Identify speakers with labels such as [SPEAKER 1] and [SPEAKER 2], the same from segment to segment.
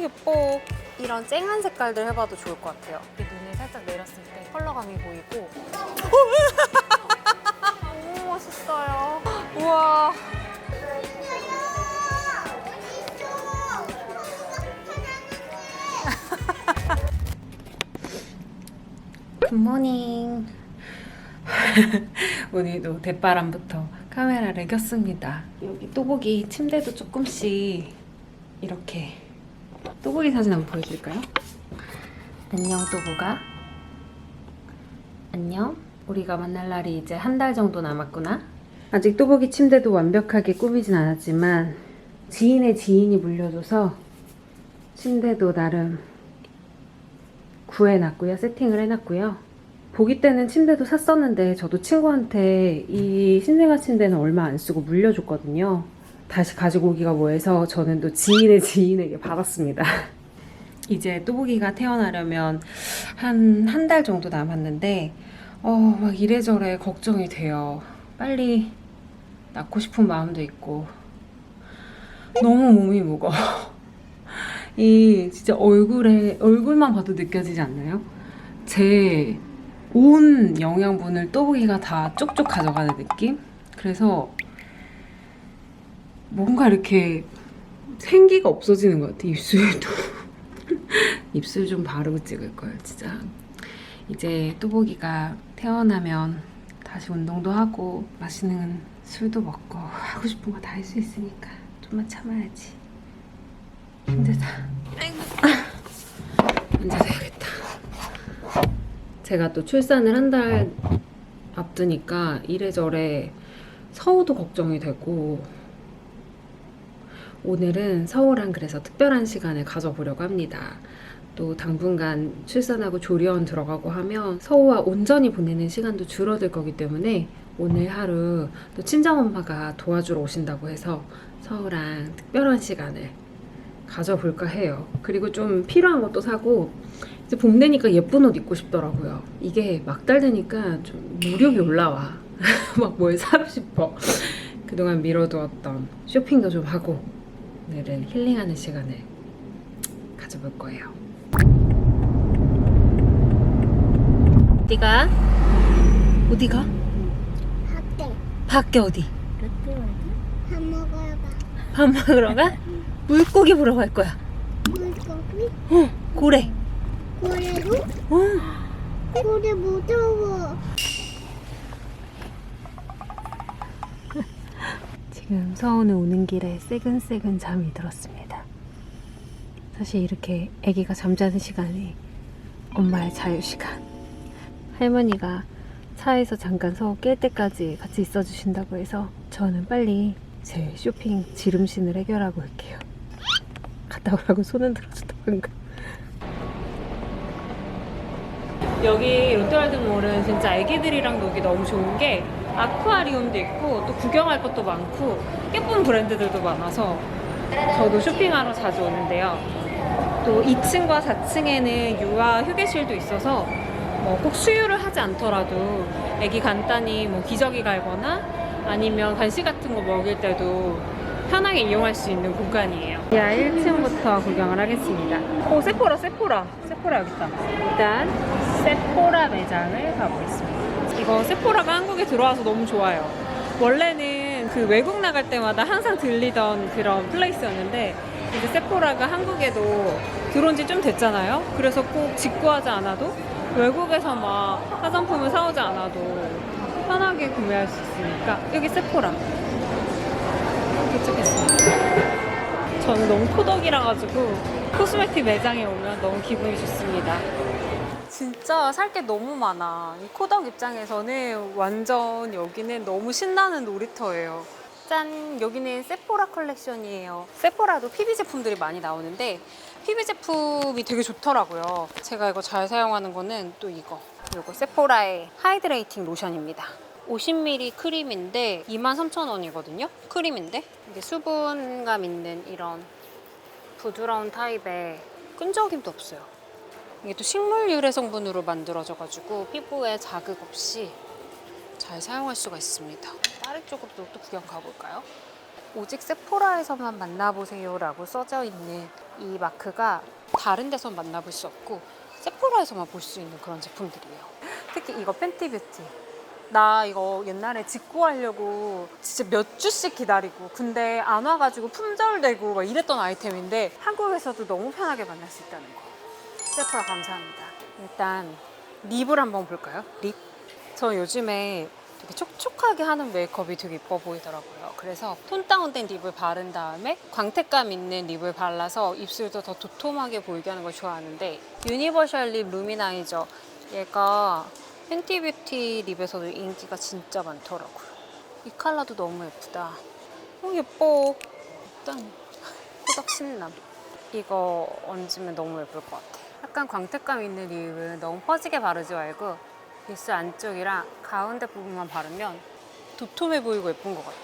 [SPEAKER 1] 예뻐. 이런 쨍한 색깔들 해봐도 좋을 것 같아요. 이렇게 눈을 살짝 내렸을 때 컬러감이 보이고. 너무 멋있어요. 우와. 굿모닝. 오늘도 대바람부터 카메라를 켰습니다. 여기 또보기 침대도 조금씩 이렇게 또보기 사진 한번 보여드릴까요? 안녕 또보가. 안녕. 우리가 만날 날이 이제 한 달 정도 남았구나. 아직 또보기 침대도 완벽하게 꾸미진 않았지만 지인의 지인이 물려줘서 침대도 나름 구해놨고요. 세팅을 해놨고요. 보기 때는 침대도 샀었는데 저도 친구한테 이 신생아 침대는 얼마 안 쓰고 물려줬거든요. 다시 가지고 오기가 뭐해서 저는 또 지인의 지인에게 받았습니다. 이제 또보기가 태어나려면 한 한 달 정도 남았는데 어 막 이래저래 걱정이 돼요. 빨리 낳고 싶은 마음도 있고 너무 몸이 무거워. 이 진짜 얼굴에 얼굴만 봐도 느껴지지 않나요? 제 온 영양분을 또보기가 다 쪽쪽 가져가는 느낌? 그래서 뭔가 이렇게 생기가 없어지는 것 같아 입술도. 입술 좀 바르고 찍을 걸 진짜. 이제 또보기가 태어나면 다시 운동도 하고 맛있는 술도 먹고 하고 싶은 거 다 할 수 있으니까 좀만 참아야지. 힘들다. 앉아서 해야겠다. 제가 또 출산을 한 달 앞두니까 이래저래 서우도 걱정이 되고 오늘은 서우랑 그래서 특별한 시간을 가져보려고 합니다. 또 당분간 출산하고 조리원 들어가고 하면 서우와 온전히 보내는 시간도 줄어들 거기 때문에 오늘 하루 또 친정엄마가 도와주러 오신다고 해서 서우랑 특별한 시간을 가져볼까 해요. 그리고 좀 필요한 것도 사고 이제 봄 되니까 예쁜 옷 입고 싶더라고요. 이게 막달 되니까 좀 무력이 올라와. 막 뭘 사고 싶어. 그동안 미뤄두었던 쇼핑도 좀 하고 오늘은 힐링하는 시간을 가져볼 거예요. 어디가? 어디가?
[SPEAKER 2] 학교
[SPEAKER 1] 밖에 어디?
[SPEAKER 2] 밥 먹어요 봐.
[SPEAKER 1] 밥 먹으러 가? 물고기 보러 갈 거야.
[SPEAKER 2] 물고기?
[SPEAKER 1] 어, 고래.
[SPEAKER 2] 고래도?
[SPEAKER 1] 어.
[SPEAKER 2] 고래 무서워.
[SPEAKER 1] 지금 서원에 오는 길에 새근새근 잠이 들었습니다. 사실 이렇게 아기가 잠자는 시간이 엄마의 자유 시간. 할머니가 차에서 잠깐 서우 깰 때까지 같이 있어 주신다고 해서 저는 빨리 제 쇼핑 지름신을 해결하고 올게요. 갔다 오라고 손은 들어줬다 방금. 여기 롯데월드몰은 진짜 애기들이랑 놀기 너무 좋은 게 아쿠아리움도 있고 또 구경할 것도 많고 예쁜 브랜드들도 많아서 저도 쇼핑하러 자주 오는데요. 또 2층과 4층에는 유아 휴게실도 있어서 뭐 꼭 수유를 하지 않더라도 애기 간단히 뭐 기저귀 갈거나 아니면 간식 같은 거 먹을 때도 편하게 이용할 수 있는 공간이에요. 야 1층부터 구경을 하겠습니다. 오 세포라 세포라 세포라 여기 있다. 일단 세포라 매장을 가보겠습니다. 이거 세포라가 한국에 들어와서 너무 좋아요. 원래는 그 외국 나갈 때마다 항상 들리던 그런 플레이스였는데 이제 세포라가 한국에도 들어온 지 좀 됐잖아요. 그래서 꼭 직구하지 않아도 외국에서 막 화장품을 사오지 않아도 편하게 구매할 수 있으니까 여기 세포라 도착했습니다. 저는 너무 코덕이라 가지고 코스메틱 매장에 오면 너무 기분이 좋습니다. 진짜 살 게 너무 많아. 이 코덕 입장에서는 완전 여기는 너무 신나는 놀이터예요. 짠! 여기는 세포라 컬렉션이에요. 세포라도 PB 제품들이 많이 나오는데 PB 제품이 되게 좋더라고요. 제가 이거 잘 사용하는 거는 또 이거. 이거 세포라의 하이드레이팅 로션입니다. 50ml 크림인데 23,000원이거든요. 크림인데 이게 수분감 있는 이런 부드러운 타입의 끈적임도 없어요. 이게 또 식물 유래 성분으로 만들어져가지고 피부에 자극 없이 잘 사용할 수가 있습니다. 다른 쪽으로 또 구경 가볼까요? 오직 세포라에서만 만나보세요라고 써져 있는 이 마크가 다른 데서 만나볼 수 없고 세포라에서만 볼 수 있는 그런 제품들이에요. 특히 이거 팬티 뷰티. 나 이거 옛날에 직구 하려고 진짜 몇 주씩 기다리고 근데 안 와가지고 품절되고 막 이랬던 아이템인데 한국에서도 너무 편하게 만날 수 있다는 거. 세포라 감사합니다. 일단 립을 한번 볼까요? 립. 저 요즘에 되게 촉촉하게 하는 메이크업이 되게 이뻐 보이더라고요. 그래서 톤 다운된 립을 바른 다음에 광택감 있는 립을 발라서 입술도 더 도톰하게 보이게 하는 걸 좋아하는데 유니버셜 립 루미나이저 얘가 팬티 뷰티 립에서도 인기가 진짜 많더라고요. 이 컬러도 너무 예쁘다. 어, 예뻐. 일단 호덕 신남. 이거 얹으면 너무 예쁠 것 같아. 약간 광택감 있는 립은 너무 퍼지게 바르지 말고 입술 안쪽이랑 가운데 부분만 바르면 도톰해 보이고 예쁜 것 같아.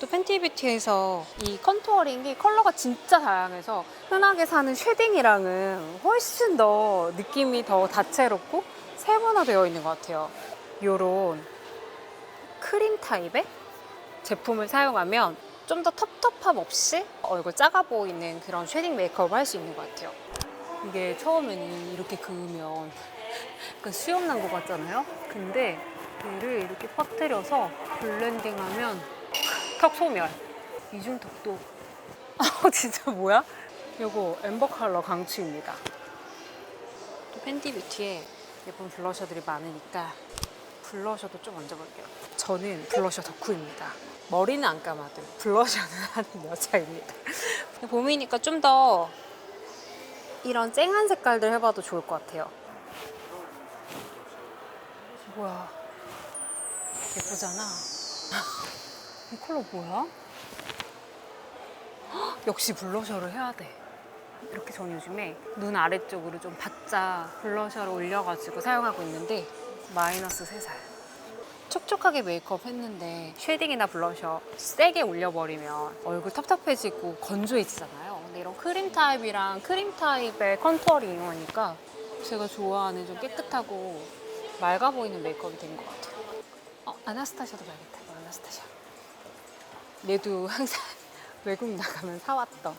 [SPEAKER 1] 또 팬티 뷰티에서 이 컨투어링이 컬러가 진짜 다양해서 흔하게 사는 쉐딩이랑은 훨씬 더 느낌이 더 다채롭고 세분화되어 있는 것 같아요. 요런 크림 타입의 제품을 사용하면 좀 더 텁텁함 없이 얼굴 작아 보이는 그런 쉐딩 메이크업을 할 수 있는 것 같아요. 이게 처음에는 이렇게 그으면 약간 수염 난 것 같잖아요? 근데 얘를 이렇게 퍼뜨려서 블렌딩 하면 턱 소멸. 이중턱도. 아, 진짜 뭐야? 요거 엠버 컬러 강추입니다. 또 팬티 뷰티에 예쁜 블러셔들이 많으니까 블러셔도 좀 얹어볼게요. 저는 블러셔 덕후입니다. 머리는 안 감아도 블러셔는 하는 여자입니다. 봄이니까 좀더 이런 쨍한 색깔들 해봐도 좋을 것 같아요. 뭐야? 예쁘잖아. 이 컬러 뭐야? 헉, 역시 블러셔를 해야 돼. 이렇게 저는 요즘에 눈 아래쪽으로 좀 바짝 블러셔를 올려가지고 사용하고 있는데 마이너스 3살. 촉촉하게 메이크업 했는데 쉐딩이나 블러셔 세게 올려버리면 얼굴 텁텁해지고 건조해지잖아요. 근데 이런 크림 타입이랑 크림 타입의 컨투어링 이용하니까 제가 좋아하는 좀 깨끗하고 맑아 보이는 메이크업이 된 것 같아요. 어, 아나스타샤도. 이거 아나스타샤. 얘도 항상 외국 나가면 사왔던.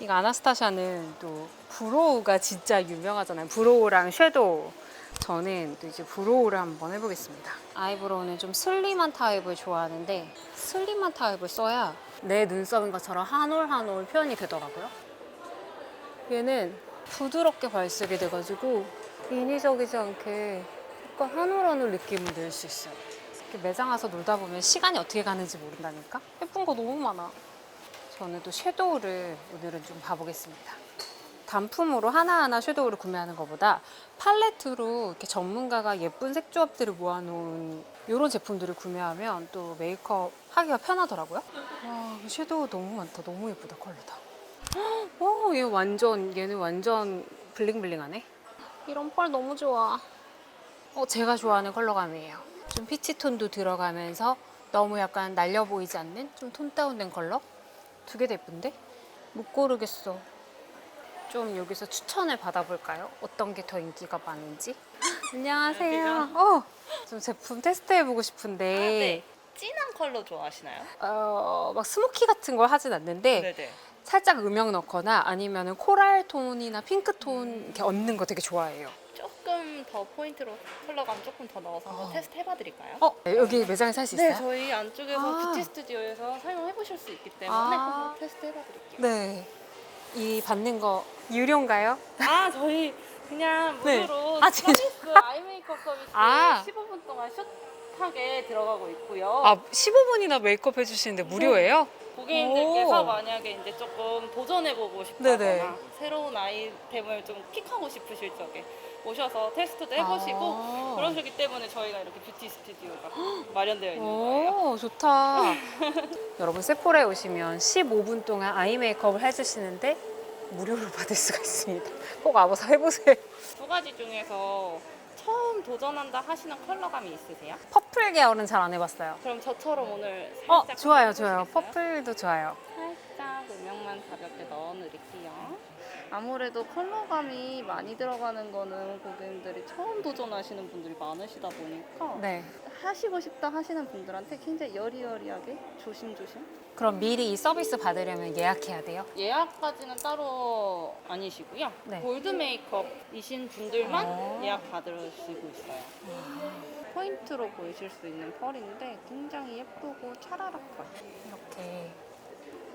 [SPEAKER 1] 이거 아나스타샤는 또 브로우가 진짜 유명하잖아요. 브로우랑 섀도우. 저는 또 이제 브로우를 한번 해보겠습니다. 아이브로우는 좀 슬림한 타입을 좋아하는데 슬림한 타입을 써야 내 눈썹인 것처럼 한 올 한 올 표현이 되더라고요. 얘는 부드럽게 발색이 돼가지고 인위적이지 않게 약간 한 올 한 올 느낌을 낼 수 있어요. 이렇게 매장 와서 놀다 보면 시간이 어떻게 가는지 모른다니까? 예쁜 거 너무 많아. 저는 또 섀도우를 오늘은 좀 봐보겠습니다. 단품으로 하나하나 섀도우를 구매하는 것보다 팔레트로 이렇게 전문가가 예쁜 색조합들을 모아놓은 이런 제품들을 구매하면 또 메이크업 하기가 편하더라고요. 와, 이 섀도우 너무 많다. 너무 예쁘다, 컬러다. 와, 얘 완전, 얘는 완전 블링블링하네. 이런 펄 너무 좋아. 어, 제가 좋아하는 컬러감이에요. 좀 피치톤도 들어가면서 너무 약간 날려 보이지 않는 좀 톤 다운된 컬러? 두 개 다 예쁜데? 못 고르겠어. 좀 여기서 추천을 받아볼까요? 어떤 게 더 인기가 많은지? 안녕하세요. 어, 좀 제품 테스트해보고 싶은데,
[SPEAKER 3] 아, 네. 진한 컬러 좋아하시나요?
[SPEAKER 1] 어, 막 스모키 같은 걸 하진 않는데,
[SPEAKER 3] 네네.
[SPEAKER 1] 살짝 음영 넣거나 아니면 코랄 톤이나 핑크 톤 이렇게 얹는 거 되게 좋아해요.
[SPEAKER 3] 조금 더 포인트로 컬러감 조금 더 넣어서 한번
[SPEAKER 1] 어.
[SPEAKER 3] 테스트 해봐드릴까요?
[SPEAKER 1] 어, 여기 매장에 살수 있어요?
[SPEAKER 3] 네, 저희 안쪽에서
[SPEAKER 1] 아.
[SPEAKER 3] 뷰티 스튜디오에서 사용해보실 수 있기 때문에
[SPEAKER 1] 아.
[SPEAKER 3] 한번 테스트 해봐드릴게요.
[SPEAKER 1] 네. 이 받는 거 유료인가요?
[SPEAKER 3] 아, 저희 그냥
[SPEAKER 1] 네.
[SPEAKER 3] 무료로
[SPEAKER 1] 아, 진짜?
[SPEAKER 3] 서비스, 아이 메이크업 서비스
[SPEAKER 1] 아.
[SPEAKER 3] 15분 동안 숏하게 들어가고 있고요.
[SPEAKER 1] 아, 15분이나 메이크업 해주시는데 무료예요?
[SPEAKER 3] 고객님들께서
[SPEAKER 1] 오.
[SPEAKER 3] 만약에 이제 조금 도전해보고 싶다거나
[SPEAKER 1] 네네.
[SPEAKER 3] 새로운 아이템을 좀 킥하고 싶으실 적에 오셔서 테스트도 해보시고
[SPEAKER 1] 아.
[SPEAKER 3] 그러시기 때문에 저희가 이렇게 뷰티 스튜디오가 마련되어 있는 거예요.
[SPEAKER 1] 오, 좋다. 여러분, 세포라에 오시면 15분 동안 아이 메이크업을 해주시는데 무료로 받을 수가 있습니다. 꼭 와봐서 해보세요.
[SPEAKER 3] 두 가지 중에서 처음 도전한다 하시는 컬러감이 있으세요?
[SPEAKER 1] 퍼플 계열은 잘 안 해봤어요.
[SPEAKER 3] 그럼 저처럼 오늘
[SPEAKER 1] 어,
[SPEAKER 3] 살짝
[SPEAKER 1] 좋아요,
[SPEAKER 3] 해보시겠어요?
[SPEAKER 1] 좋아요. 퍼플도 좋아요.
[SPEAKER 3] 살짝 조명만 가볍게 넣어드릴게요. 아무래도 컬러감이 많이 들어가는 거는 고객님들이 처음 도전하시는 분들이 많으시다 보니까
[SPEAKER 1] 네.
[SPEAKER 3] 하시고 싶다 하시는 분들한테 굉장히 여리여리하게 조심조심
[SPEAKER 1] 그럼 미리 이 서비스 받으려면 예약해야 돼요?
[SPEAKER 3] 예약까지는 따로 아니시고요.
[SPEAKER 1] 네.
[SPEAKER 3] 골드 메이크업이신 분들만
[SPEAKER 1] 아.
[SPEAKER 3] 예약 받으시고 있어요. 포인트로 보이실 수 있는 펄인데 굉장히 예쁘고 차라락 펄.
[SPEAKER 1] 이렇게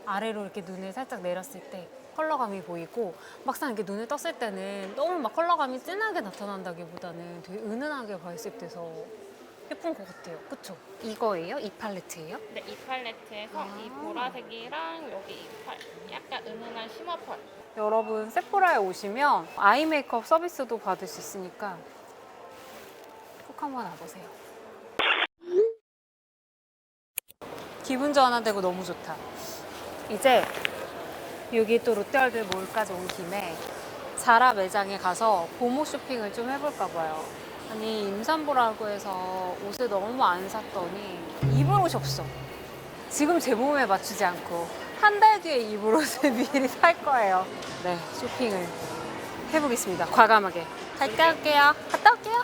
[SPEAKER 1] 아래로 이렇게 눈을 살짝 내렸을 때 컬러감이 보이고 막상 이렇게 눈을 떴을 때는 너무 막 컬러감이 진하게 나타난다기보다는 되게 은은하게 발색돼서 예쁜 것 같아요. 그쵸? 이거예요? 이 팔레트예요?
[SPEAKER 3] 네, 이 팔레트에서
[SPEAKER 1] 아.
[SPEAKER 3] 이 보라색이랑 여기 이 팔, 약간 은은한 쉬머 펄.
[SPEAKER 1] 여러분 세포라에 오시면 아이 메이크업 서비스도 받을 수 있으니까 꼭 한번 와보세요. 기분 전환되고 너무 좋다. 이제 여기 또 롯데월드 몰까지 온 김에 자라 매장에 가서 보모 쇼핑을 좀 해볼까 봐요. 아니 임산부라고 해서 옷을 너무 안 샀더니 입을 옷이 없어. 지금 제 몸에 맞추지 않고 한 달 뒤에 입을 옷을 미리 살 거예요. 네, 쇼핑을 해보겠습니다. 과감하게. 갔다 올게요. 갔다 올게요.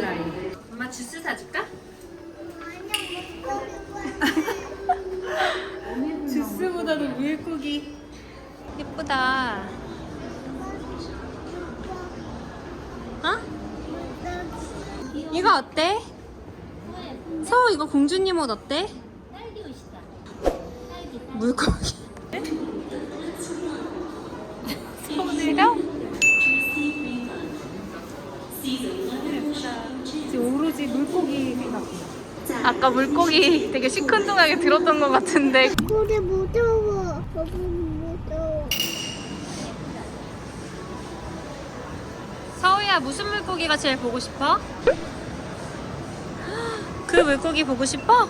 [SPEAKER 1] 나이. 엄마 주스 사줄까? 주스보다도 물고기. 예쁘다. 어? 이거 어때? 서우 이거 공주님 옷 어때? 물고기. 물고기 생각.
[SPEAKER 3] 아까 물고기 되게 시큰둥하게 들었던 것 같은데
[SPEAKER 2] 꼬리 무서워. 너무 무서워.
[SPEAKER 1] 서우야 무슨 물고기가 제일 보고 싶어? 그 물고기 보고 싶어?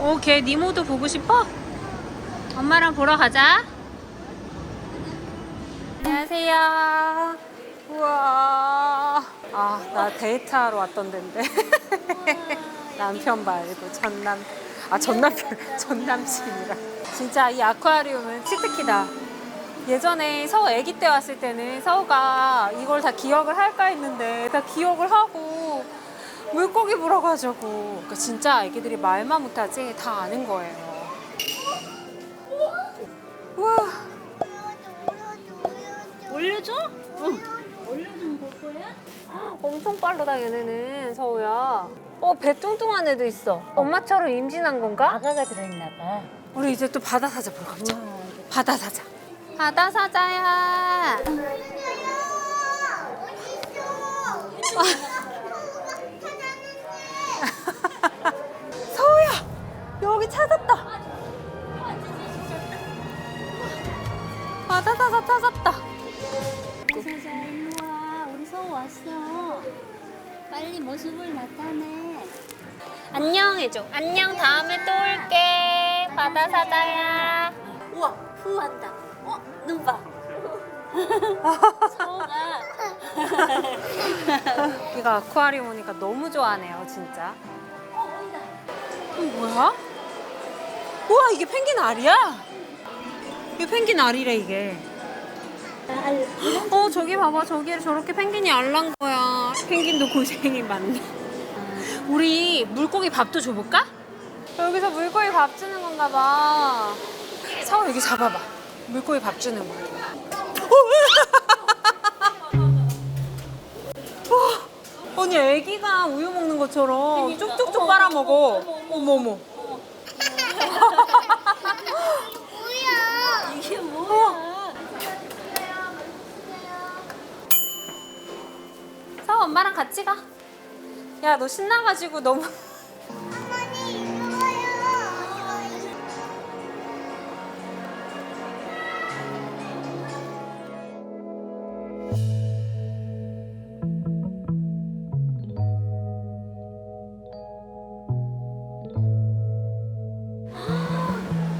[SPEAKER 1] 오, 걔 니모도 보고 싶어? 엄마랑 보러 가자. 안녕하세요. 우와. 아, 나 데이트하러 왔던 데인데. 남편 말고 전남, 아, 전남편, 전남친이라. 진짜 이 아쿠아리움은 치트키다. 예전에 서우 아기 때 왔을 때는 서우가 이걸 다 기억을 할까 했는데 다 기억을 하고 물고기 가자고 그러니까 진짜 아기들이 말만 못하지 다 아는 거예요. 우와 올려줘? 응. 엄청 빠르다 얘네는 서우야. 어배 뚱뚱한 애도 있어. 엄마처럼 임신한 건가?
[SPEAKER 4] 아가가 들어있나 봐.
[SPEAKER 1] 우리 이제 또 바다 사자 보러 가자. 바다 사자. 바다 사자야. 서우야 여기 찾았다. 바다 사자 찾았다.
[SPEAKER 4] 왔어. 빨리 모습을 나타내.
[SPEAKER 1] 안녕 해줘. 안녕 다음에 또 올게. 바다 사자야.
[SPEAKER 4] 우와 후한다. 어? 눈 봐. 서우가
[SPEAKER 1] 여기가 아쿠아리움 오니까 너무 좋아하네요, 진짜.
[SPEAKER 4] 어 보인다.
[SPEAKER 1] 이거 뭐야? 우와, 이게 펭귄 알이야? 이게 펭귄 알이래, 이게. 어, 저기 봐봐. 저기 저렇게 펭귄이 알난 거야. 펭귄도 고생이 많네. 우리 물고기 밥도 줘볼까? 여기서 물고기 밥 주는 건가 봐. 사오 여기 잡아봐. 물고기 밥 주는 거. 어, 아니 애기가 우유 먹는 것처럼 쪽쪽쪽 빨아먹어. 어머 어머.
[SPEAKER 4] 이게 뭐야?
[SPEAKER 1] 엄마랑 같이 가. 야, 너 신나가지고 너무.
[SPEAKER 2] 어머니 이거 봐요.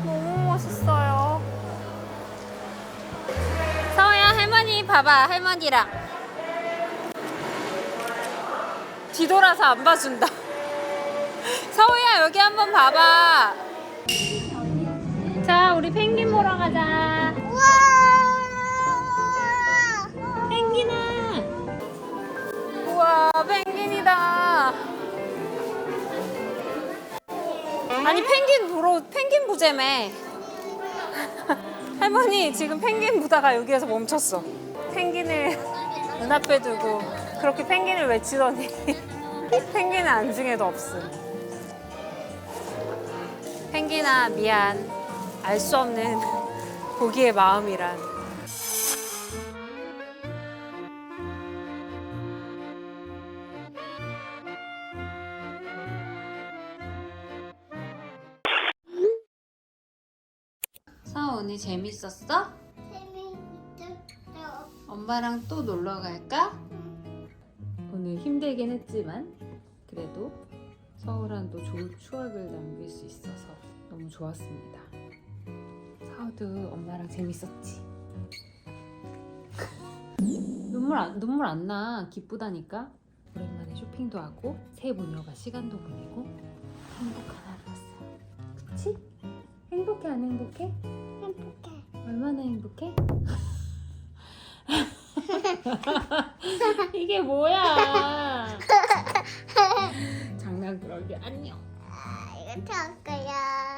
[SPEAKER 1] 너무 멋있어요. 서우야, 할머니 봐봐, 할머니랑. 뒤돌아서 안 봐준다. 서우야, 여기 한번 봐봐. 자, 우리 펭귄 보러 가자.
[SPEAKER 2] 우와.
[SPEAKER 1] 펭귄아. 우와, 펭귄이다. 아니, 펭귄 보러, 펭귄 보재매. 할머니, 지금 펭귄 보다가 여기에서 멈췄어. 펭귄을 눈앞에 두고 그렇게 펭귄을 외치더니 펭귄은 안중에도 없음. 펭귄아, 미안. 알 수 없는 고기의 마음이란. 서우 오늘 재밌었어?
[SPEAKER 2] 재밌었어.
[SPEAKER 1] 엄마랑 또 놀러 갈까? 힘들긴 했지만 그래도 또 좋은 추억을 남길 수 있어서 너무 좋았습니다. 서우도 엄마랑 재밌었지? 눈물 안, 눈물 안 나. 기쁘다니까. 오랜만에 쇼핑도 하고 새 모녀가 시간도 보내고 행복한 하루였어. 그치? 행복해 안 행복해?
[SPEAKER 2] 행복해.
[SPEAKER 1] 얼마나 행복해? 이게 뭐야? 장난 그러게 안녕.
[SPEAKER 2] 아, 이거 잘 거야.